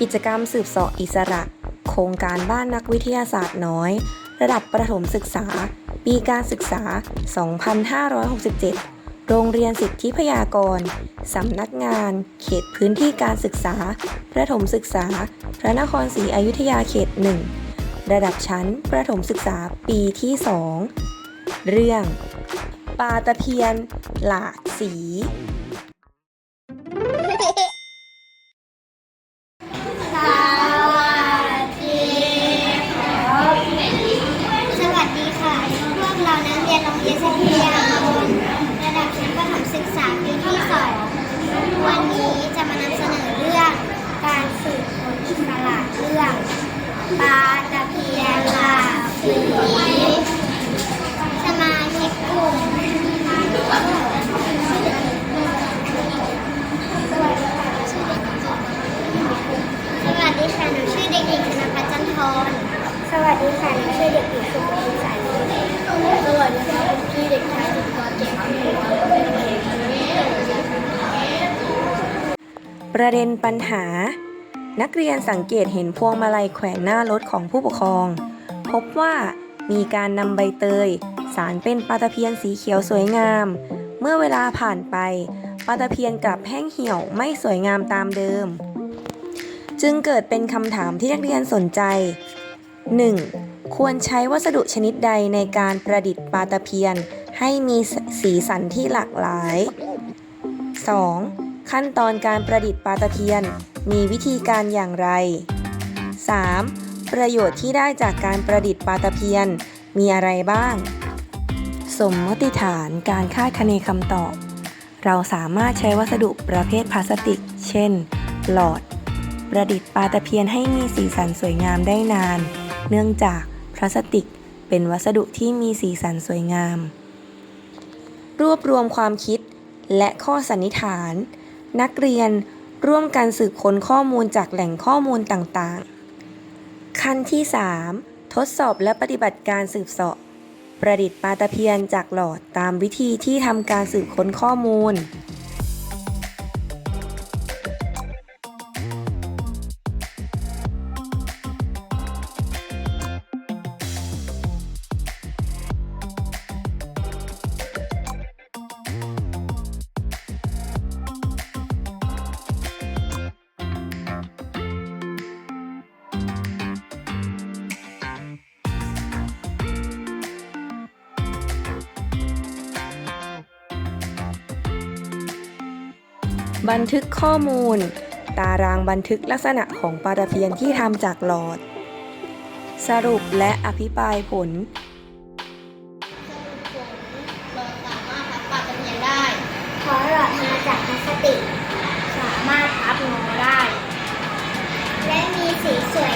กิจกรรมสืบเสาะอิสระ โครงการบ้านนักวิทยาศาสตร์น้อย ระดับประถมศึกษา ปีการศึกษา 2567 โรงเรียนสิทธิพยากร สำนักงาน เขตพื้นที่การศึกษา ประถมศึกษา พระนครศรีอยุธยาเขต 1 ระดับชั้น ประถมศึกษาปีที่ 2 เรื่องปลาตะเพียน หลากสี ปลาตะเพียนหลากสีสมาชิกกลุ่มสวัสดีค่ะหนูชื่อเด็กหญิงธนพัฒน์จันทรสวัสดีค่ะหนูชื่อเด็กหญิงสุภีสายสวัสดีค่ะผมชื่อเด็กชายสุภาเจ็บประเด็นปัญหา นักเรียนสังเกตเห็นพวงมาลัยแขวนหน้ารถของผู้ปกครอง พบว่ามีการนำใบเตย สารเป็นปลาตะเพียนสีเขียวสวยงาม เมื่อเวลาผ่านไปปลาตะเพียนกลับแห้งเหี่ยวไม่สวยงามตามเดิม จึงเกิดเป็นคำถามที่นักเรียนสนใจ 1. ควรใช้วัสดุชนิดใดในการประดิษฐ์ปลาตะเพียน ให้มีสีสันที่หลากหลาย 2. ขั้นตอนการประดิษฐ์ปลาตะเพียน มีวิธีการอย่างไร 3. ประโยชน์ที่ได้จากการประดิษฐ์ปลาตะเพียน มีอะไรบ้าง สมมติฐานการคาดคะเนคำตอบ เราสามารถใช้วัสดุประเภทพลาสติก เช่น หลอด ประดิษฐ์ปลาตะเพียนให้มีสีสันสวยงามได้นาน เนื่องจากพลาสติกเป็นวัสดุที่มีสีสันสวยงาม รวบรวมความคิดและข้อสันนิษฐาน นักเรียนร่วมกันสืบค้นข้อมูลจากแหล่งข้อมูลต่างๆ ขั้นที่ 3 ทดสอบและปฏิบัติการสืบเสาะ ประดิษฐ์ปลาตะเพียนจากหลอดตามวิธีที่ทำการสืบค้นข้อมูล บันทึกข้อมูล ตารางบันทึกลักษณะของปลาตะเพียนที่ทำจากหลอด สรุปและอภิปรายผลเราสามารถพับปลาตะเพียนได้เพราะหลอดทำมาจากพลาสติก สามารถพับงอได้ และมีสีสวย